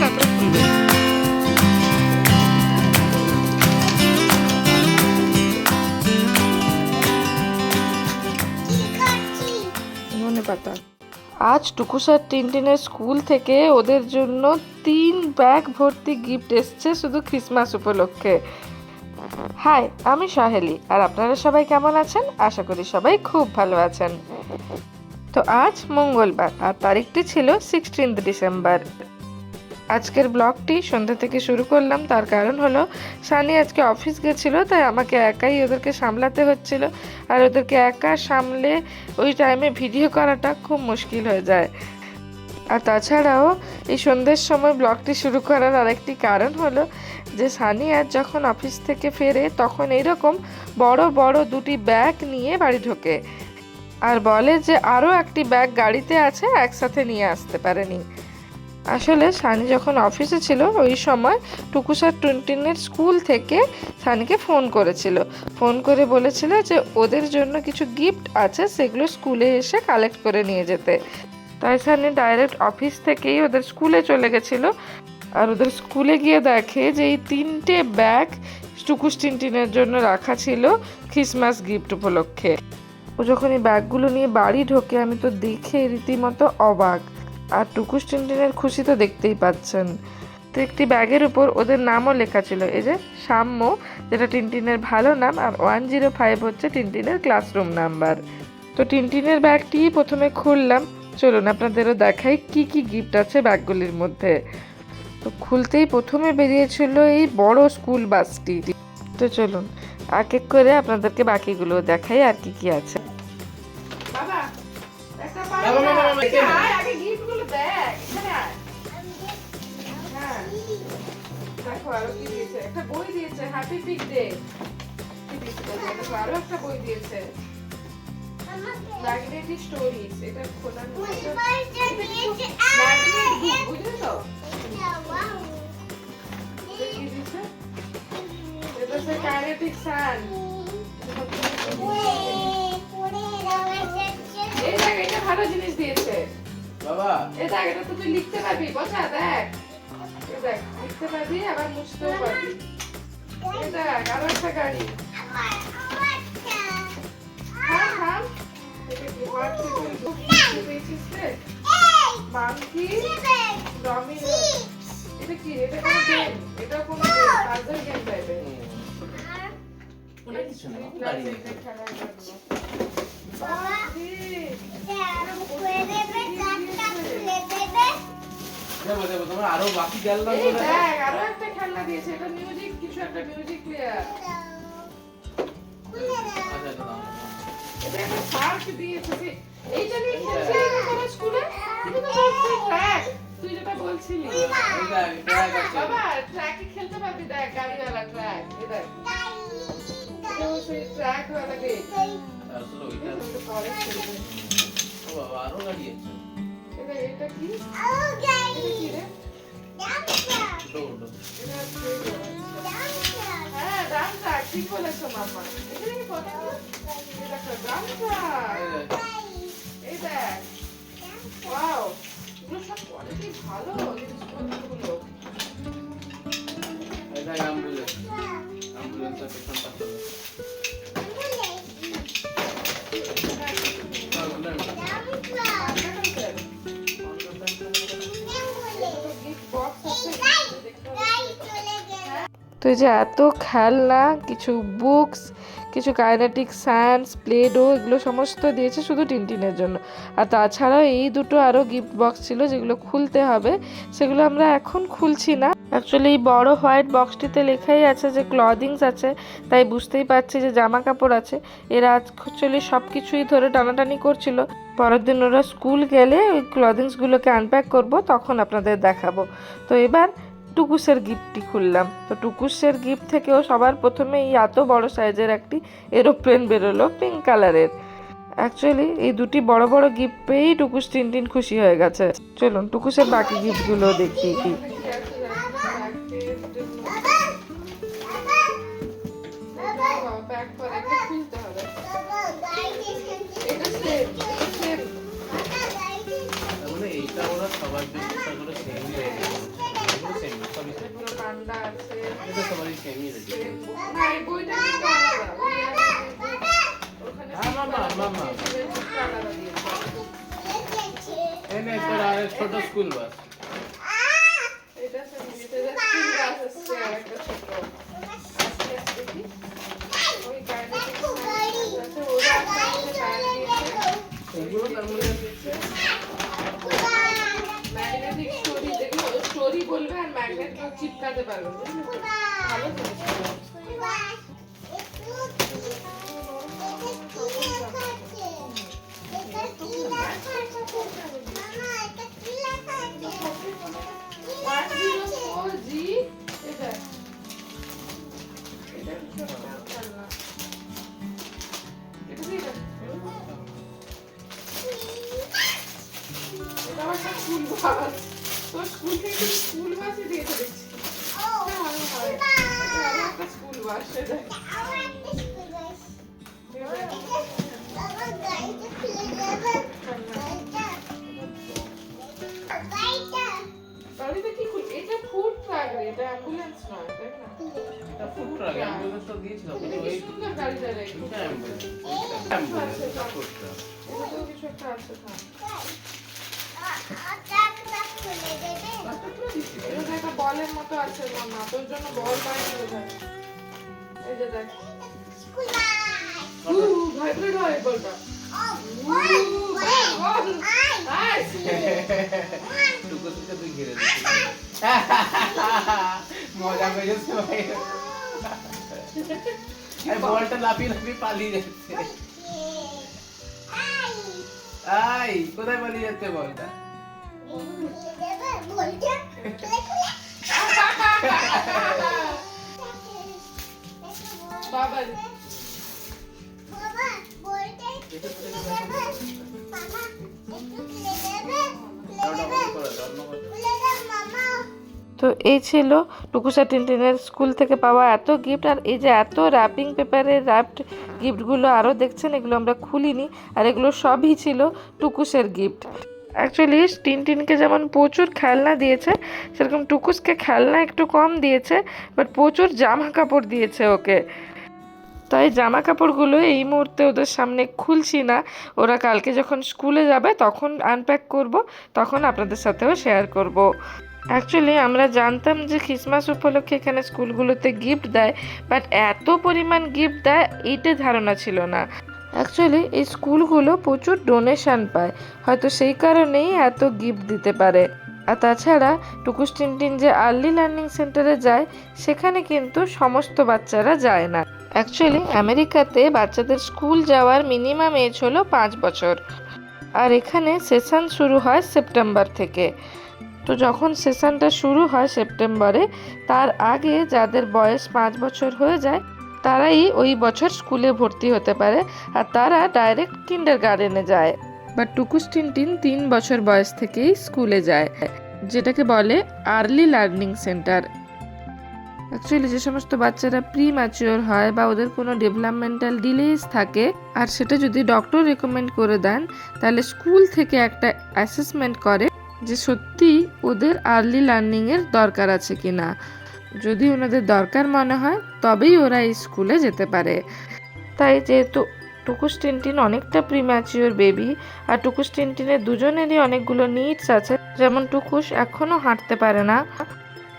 তারপরে খুলবে ধনে পাতা। আজ টুকুসার টিনটিনের স্কুল থেকে ওদের জন্য তিন ব্যাগ ভর্তি গিফট এসছে শুধু ক্রিসমাস উপলক্ষে। হাই, আমি সাহেলি। আর আপনারা সবাই কেমন আছেন? আশা করি সবাই খুব ভালো আছেন। তো আজ মঙ্গলবার আর তারিখটি ছিল সিক্সটিন্থ ডিসেম্বর আজকের ব্লগটি সন্ধ্যা থেকে শুরু করলাম, তার কারণ হলো সানি আজকে অফিস গেছিল, তাই আমাকে একাই ওদেরকে সামলাতে হচ্ছিল। আর ওদেরকে একা সামলে ওই টাইমে ভিডিও করাটা খুব মুশকিল হয়ে যায়। আর তাছাড়াও এই সন্ধ্যের সময় ব্লগটি শুরু করার আরেকটি কারণ হলো যে সানি আজ যখন অফিস থেকে ফেরে, তখন এইরকম বড় বড় দুটি ব্যাগ নিয়ে বাড়ি ঢোকে। আর বলে যে আরও একটি ব্যাগ গাড়িতে আছে, একসাথে নিয়ে আসতে পারেনি। আসলে সানি যখন অফিসে ছিল, ওই সময় টুকুসার টুনটিনের স্কুল থেকে সানিকে ফোন করেছিল। ফোন করে বলেছিল যে ওদের জন্য কিছু গিফট আছে, সেগুলো স্কুলে এসে কালেক্ট করে নিয়ে যেতে। তাই সানি ডাইরেক্ট অফিস থেকেই ওদের স্কুলে চলে গেছিল। আর ওদের স্কুলে গিয়ে দেখে যে এই তিনটে ব্যাগ টুকুস টিনটিনের জন্য রাখা ছিল ক্রিসমাস গিফট উপলক্ষে। ও যখন এই ব্যাগগুলো নিয়ে বাড়ি ঢোকে, আমি তো দেখে রীতিমতো অবাক। আর টুকুস টিনটিনের খুশি তো দেখতেই পাচ্ছেন। তো একটি ব্যাগের উপর ওদের নামও লেখা ছিল, এই যে সাম্য, যেটা টিনটিনের ভালো নাম, আর ওয়ান জিরো ফাইভ হচ্ছে টিনটিনের ক্লাসরুম নাম্বার। তো টিনটিনের ব্যাগটি প্রথমে খুললাম। চলুন আপনাদেরও দেখাই কি কি গিফট আছে ব্যাগগুলির মধ্যে। তো খুলতেই প্রথমে বেরিয়েছিল এই বড় স্কুল বাসটি। তো চলুন এক এক করে আপনাদেরকে বাকিগুলো দেখাই আর কি কি আছে। একটা। হ্যাঁ। দেখো আরও কি দিয়েছে একটা বই দিয়েছে হ্যাপি পিক ডে আরও একটা বই দিয়েছে। ম্যাগনেটিক স্টোরিজ এটা খোলা ম্যাগনেট বুক তো এটা হচ্ছে কাইনেটিক এই দেখ ভালো জিনিস দিয়েছে বাবা। এই দেখ তো তুই লিখতে পারবি বোঝা দেখ দেখ লিখতে পারবি আবার মুছতেও পারবি এই দেখ আরও একটা গাড়ি থাম থাম এটা কি? হোয়াট পিপল পেয়েছিস রে মাংকি ডমিনো এটা কি এটা কোনো গেম এটা কোনো পাজল গেম টাইপের কিছু না দেবো দেবো তোমার আরও বাকি খেলনা এই দেখ আরও একটা খেলনা দিয়েছে এটা মিউজিক কিছু একটা মিউজিক প্লেয়ার দাও, দাও। এটা একটা শার্ক দিয়েছে এইটা নিয়ে খেলছিলি না স্কুলে এটা তো বলছি ট্র্যাক তুই যেটা বলছিলি। বাবা ট্র্যাকে খেলতে পারবি দেখ গাড়িওয়ালা ট্র্যাক দেখ। এটা ওইটা পরে ও বাবা আরও গাড়ি আছে এটা এটা কি এটা কি রে এটা হ্যাঁ ডান ট্র্যাক ঠিক বলেছ মামা এটা এটা এই দেখ, ওয়াও ভালো দেখ অ্যাম্বুলেন্স অ্যাম্বুলেন্সের তো এই যে এত খেলনা, কিছু বুকস কিছু কাইনেটিক সায়েন্স প্লেডো এগুলো সমস্ত দিয়েছে শুধু টিনটিনের জন্য। আর তাছাড়াও এই দুটো আরও গিফট বক্স ছিল যেগুলো খুলতে হবে, সেগুলো আমরা এখন খুলছি না। অ্যাকচুয়ালি এই বড় হোয়াইট বক্সটিতে লেখাই আছে যে ক্লদিংস আছে, তাই বুঝতেই পারছি যে জামা কাপড় আছে। এরা অ্যাকচুয়ালি সব কিছুই ধরে টানাটানি করছিল। পরের দিন ওরা স্কুল গেলে ওই ক্লদিংসগুলোকে আনপ্যাক করব, তখন আপনাদের দেখাবো। তো এবার টুকুসের গিফটটি খুললাম। তো টুকুসের গিফট থেকেও সবার প্রথমে এই এত বড় সাইজের একটি এরোপ্লেন বেরোলো পিঙ্ক কালারের অ্যাকচুয়ালি এই দুটি বড় বড় গিফট পেয়েই টুকুস টিনটিন খুশি হয়ে গেছে। চলুন টুকুসের বাকি গিফটগুলো দেখি ছোট স্কুল বাস এটা সে এটা স্কুল বাস আছে আর একটা ছোট আস্তে আস্তে দেখি ওই গাড়িটা আছে ওরা একটা আমাকে ব্যাগ দিয়েছে এগুলো তার মধ্যে ম্যাগনেটিক স্টোরি দেখো স্টোরি ম্যাগনেট চিপকাতে পারবে ভালো জিনিস ওয়ান একটা স্কুল স্কুল থেকে তুই স্কুল বাসই দিয়েছে দেখছি। ভালো একটা স্কুল বাস সেটা গাড়িটা কি এটা ফুড ট্রাক রে এটা অ্যাম্বুলেন্স নয় তাই না? এটা ফুড ট্রাক অ্যাম্বুলেন্স তো দিয়েছিল। সুন্দর গাড়িটা রে এটা অ্যাম্বুলেন্স অ্যাম্বুলেন্স ফুড ট্রাক এটাতেও কিছু একটা আছে একটা বলের মতো আছে মামা তোর জন্য বল পাইনি বোধহয় এই যে দেখ ভাইব্রেট হয় বলটা টুকু টুকু তুই ঘিরে দিচ্ছিস মজা পেয়েছে ভাই আরে বলটা লাফিয়ে লাফিয়ে পালিয়ে যাচ্ছে আই কোথায় পালিয়ে যাচ্ছে বলটা বাবা তো এই ছিল টুকুসা টিনটিনের স্কুল থেকে পাওয়া এত গিফট আর এই যে এত র্যাপিং পেপারের র্যাপড গিফটগুলো আরও দেখছেন, এগুলো আমরা খুলিনি, আর এগুলো সবই ছিল টুকুসের গিফট অ্যাকচুয়ালি টিনটিনকে যেমন প্রচুর খেলনা দিয়েছে, সেরকম টুকুসকে খেলনা একটু কম দিয়েছে বাট প্রচুর জামা কাপড় দিয়েছে ওকে। তাই জামা কাপড়গুলো এই মুহূর্তে ওদের সামনে খুলছি না। ওরা কালকে যখন স্কুলে যাবে, তখন আনপ্যাক করব, তখন আপনাদের সাথেও শেয়ার করব। অ্যাকচুয়ালি আমরা জানতাম যে ক্রিসমাস উপলক্ষে এখানে স্কুলগুলোতে গিফট দেয় বাট এত পরিমাণ গিফট দেয়, এইটা ধারণা ছিল না। অ্যাকচুয়ালি এই স্কুলগুলো প্রচুর ডোনেশন পায়। হয়তো সেই কারণেই এত গিফট দিতে পারে। আর তাছাড়া টুকুস টিনটিন যে আর্লি লার্নিং সেন্টারে যায়, সেখানে কিন্তু সমস্ত বাচ্চারা যায় না। অ্যাকচুয়ালি আমেরিকাতে বাচ্চাদের স্কুল যাওয়ার মিনিমাম এজ হলো পাঁচ বছর। আর এখানে সেশন শুরু হয় সেপ্টেম্বর থেকে। তো যখন সেশনটা শুরু হয় সেপ্টেম্বরে, তার আগে যাদের বয়স পাঁচ বছর হয়ে যায় তারাই ওই বছর স্কুলে ভর্তি হতে পারে আর তারা ডাইরেক্ট কিন্ডার গার্ডেনে যায়। বা টুকুস টিনটিন তিন বছর বয়স থেকেই স্কুলে যায়, যেটাকে বলে আর্লি লার্নিং সেন্টার অ্যাকচুয়ালি যে সমস্ত বাচ্চারা প্রি ম্যাচিওর হয় বা ওদের কোনো ডেভেলপমেন্টাল ডিলেজ থাকে, আর সেটা যদি ডক্টর রেকমেন্ড করে দেন, তাহলে স্কুল থেকে একটা অ্যাসেসমেন্ট করে যে সত্যি ওদের আর্লি লার্নিংয়ের দরকার আছে কি না যদি ওনাদের দরকার মনে হয়, তবেই ওরা স্কুলে যেতে পারে। তাই যেহেতু টুকুস টিনটিন অনেকটা প্রিম্যাচিওর বেবি আর টুকুস টিনটিনের দুজনেরই অনেকগুলো নিডস আছে, যেমন টুকুস এখনও হাঁটতে পারে না,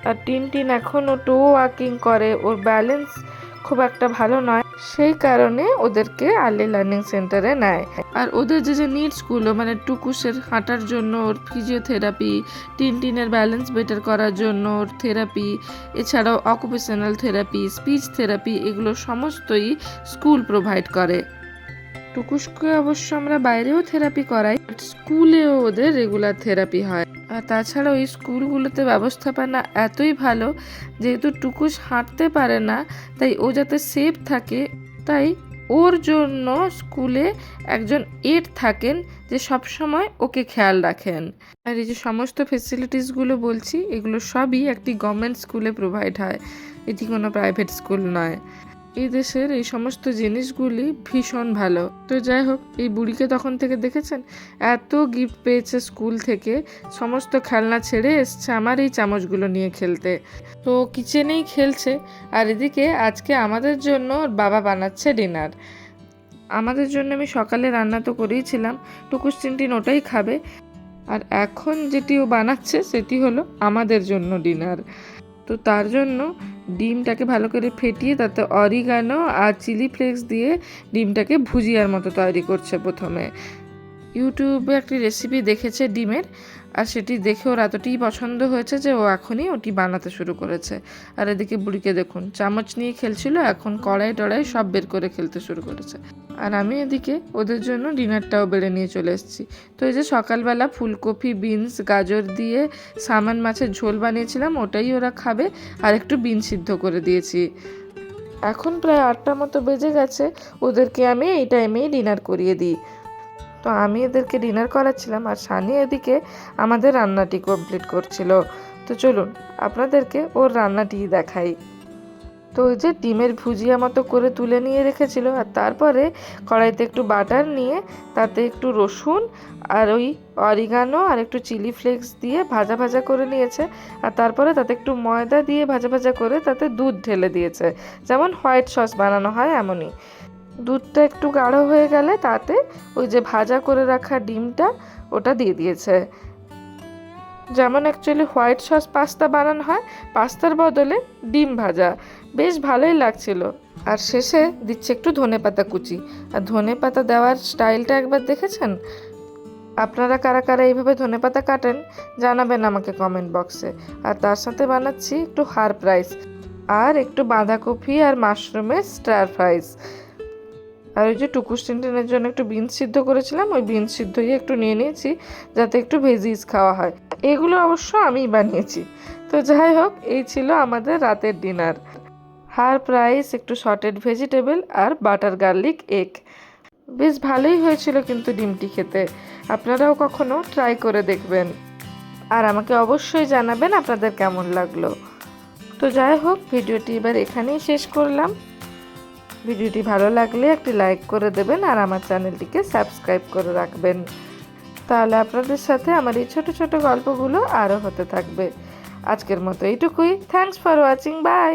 আর টিনটিন এখনও টো ওয়াকিং করে, ওর ব্যালেন্স খুব একটা ভালো নয়। সেই কারণে ওদেরকে আর্লি লার্নিং সেন্টারে নেয়। আর ওদের যে যে নিডসগুলো মানে টুকুসের হাঁটার জন্য ওর ফিজিওথেরাপি টিনটিনের ব্যালেন্স বেটার করার জন্য ওর থেরাপি এছাড়াও অকুপেশনাল থেরাপি স্পিচ থেরাপি এগুলো সমস্তই স্কুল প্রোভাইড করে। টুকুসকে অবশ্য আমরা বাইরেও থেরাপি করাই স্কুলেও ওদের রেগুলার থেরাপি হয়। তাছাড়া ওই স্কুলগুলোতে ব্যবস্থাপনা এতই ভালো, যেহেতু টুকুস হাঁটতে পারে না, তাই ও যাতে সেফ থাকে, তাই ওর জন্য স্কুলে একজন এড থাকেন যে সব সময় ওকে খেয়াল রাখেন। আর এই যে সমস্ত ফেসিলিটিসগুলো বলছি, এগুলো সবই একটি গভর্নমেন্ট স্কুলে প্রোভাইড হয়। এটি কোনো প্রাইভেট স্কুল নয়। এই দেশের এই সমস্ত জিনিসগুলি ভীষণ ভালো। তো যাই হোক, এই বুড়িকে তখন থেকে দেখেছেন? এত গিফট পেয়েছে স্কুল থেকে, সমস্ত খেলনা ছেড়ে এসছে আমার এই চামচগুলো নিয়ে খেলতে। তো কিচেনেই খেলছে, আর এদিকে আজকে আমাদের জন্য বাবা বানাচ্ছে ডিনার। আমাদের জন্য আমি সকালে রান্না তো করেইছিলাম টুকুস চিনটিন ওটাই খাবে। আর এখন যেটি ও বানাচ্ছে সেটি হলো আমাদের জন্য ডিনার। তো তার জন্য ডিমটাকে ভালো করে ফেটিয়ে তাতে অরিগানো আর চিলি ফ্লেক্স দিয়ে ডিমটাকে ভুজিয়ার মতো তৈরি করছে প্রথমে। ইউটিউবে একটি রেসিপি দেখেছে ডিমের। আর সেটি দেখে ওর এতটাই পছন্দ হয়েছে যে ও এখনই ওটি বানাতে শুরু করেছে। আর এদিকে বুড়িকে দেখুন, চামচ নিয়ে খেলছিল, এখন কড়াই টড়াই সব বের করে খেলতে শুরু করেছে। আর আমি এদিকে ওদের জন্য ডিনারটাও বেড়ে নিয়ে চলে এসেছি। তো এই যে সকালবেলা ফুলকপি, বিনস, গাজর দিয়ে সামান মাছের ঝোল বানিয়েছিলাম, ওটাই ওরা খাবে, আর একটু বিন সিদ্ধ করে দিয়েছি। এখন প্রায় আটটা মতো বেজে গেছে, ওদেরকে আমি এই টাইমেই ডিনার করিয়ে দিই। তো আমি এদেরকে ডিনার করাচ্ছিলাম আর সানি এদিকে আমাদের রান্নাটি কমপ্লিট করছিল। তো চলুন, আপনাদেরকে ওর রান্নাটি দেখাই। তো ওই যে ডিমের ভুজিয়া মতো করে তুলে নিয়ে রেখেছিল আর তারপরে কড়াইতে একটু বাটার নিয়ে তাতে একটু রসুন আর ওই অরিগানো আর একটু চিলি ফ্লেক্স দিয়ে ভাজা ভাজা করে নিয়েছে। আর তারপরে তাতে একটু ময়দা দিয়ে ভাজা ভাজা করে তাতে দুধ ঢেলে দিয়েছে। যেমন হোয়াইট সস বানানো হয় এমনই। দুধটা একটু গাঢ় হয়ে গেলে তাতে ওই যে ভাজা করে রাখা ডিমটা ওটা দিয়ে দিয়েছে। যেমন অ্যাকচুয়ালি হোয়াইট সস পাস্তা বানানো হয় পাস্তার বদলে ডিম ভাজা। বেশ ভালোই লাগছিল। আর শেষে দিচ্ছে একটু ধনে পাতা কুচি। আর ধনে পাতা দেওয়ার স্টাইলটা একবার দেখেছেন? আপনারা কারা কারা এইভাবে ধনে পাতা কাটেন, জানাবেন আমাকে কমেন্ট বক্সে আর তার সাথে বানাচ্ছি একটু হার্প রাইস। আর একটু বাঁধাকপি আর মাশরুমের স্টার ফ্রাইস আর ওই যে টুকুস টিনটিনের জন্য একটু বিনস সিদ্ধ করেছিলাম, ওই বিনস সিদ্ধই একটু নিয়ে নিয়েছি যাতে একটু ভেজিস খাওয়া হয়। এগুলো অবশ্য আমিই বানিয়েছি। তো যাই হোক, এই ছিল আমাদের রাতের ডিনার। হার প্রাইস একটু সটেড ভেজিটেবল আর বাটার গার্লিক এগ। বেশ ভালোই হয়েছিল কিন্তু ডিমটি খেতে। আপনারাও কখনো ট্রাই করে দেখবেন। আর আমাকে অবশ্যই জানাবেন আপনাদের কেমন লাগল। তো যাই হোক, ভিডিওটি এবার এখানেই শেষ করলাম। ভিডিওটি ভালো লাগলে একটি লাইক করে দেবেন আর আমার চ্যানেলটিকে সাবস্ক্রাইব করে রাখবেন। তাহলে আপনাদের সাথে আমার এই ছোট ছোট গল্পগুলো আরও হতে থাকবে। আজকের মতো এইটুকুই। Thanks for watching by